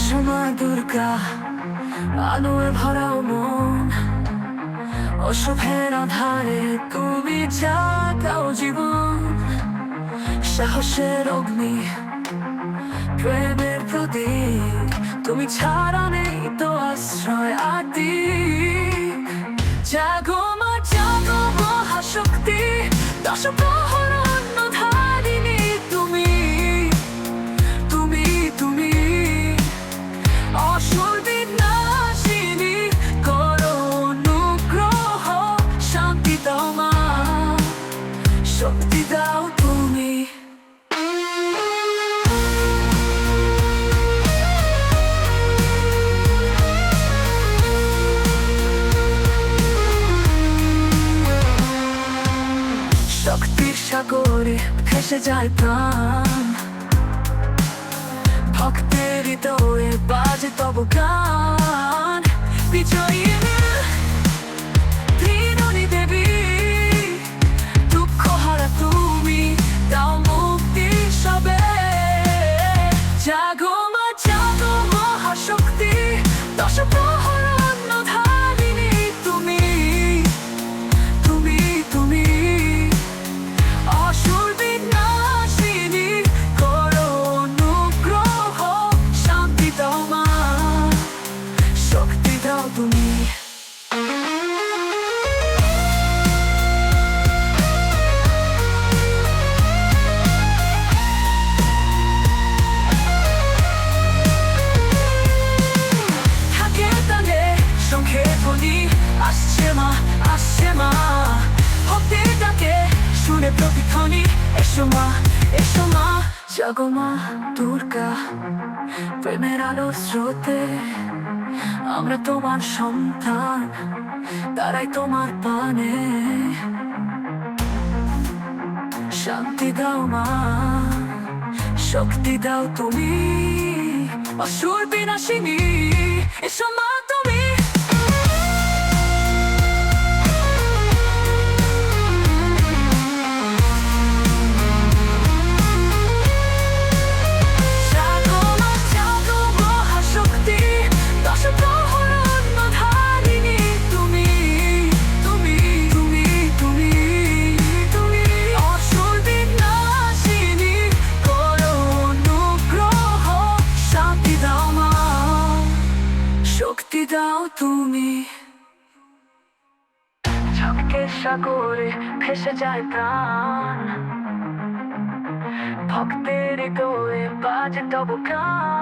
এসো মা দুর্গা আলোয় ভরাও মন। অসভের আধারে তুমি জাগাও জীবন। সাহসের অগ্নি, প্রেমের প্রতি তুমি ছাড়া নেই তো আশ্রয় আদি। জাগো সাগরে ভেসে যায় প্রাণ। ভক্তের হৃদয়ে বাজে তব গান। জাগো মা দুর্গা প্রেমের আলো স্রোতে আমরা তোমার সন্তান তারাই তোমার পানে শান্তি দাও মা শক্তি দাও তুমি অসুর বিনাশিনী শক্তি দাও তুমি। ঝাঁকে সাগরে ভেসে যায় প্রাণ। ভক্তের গোয়ে বাজে তব গান।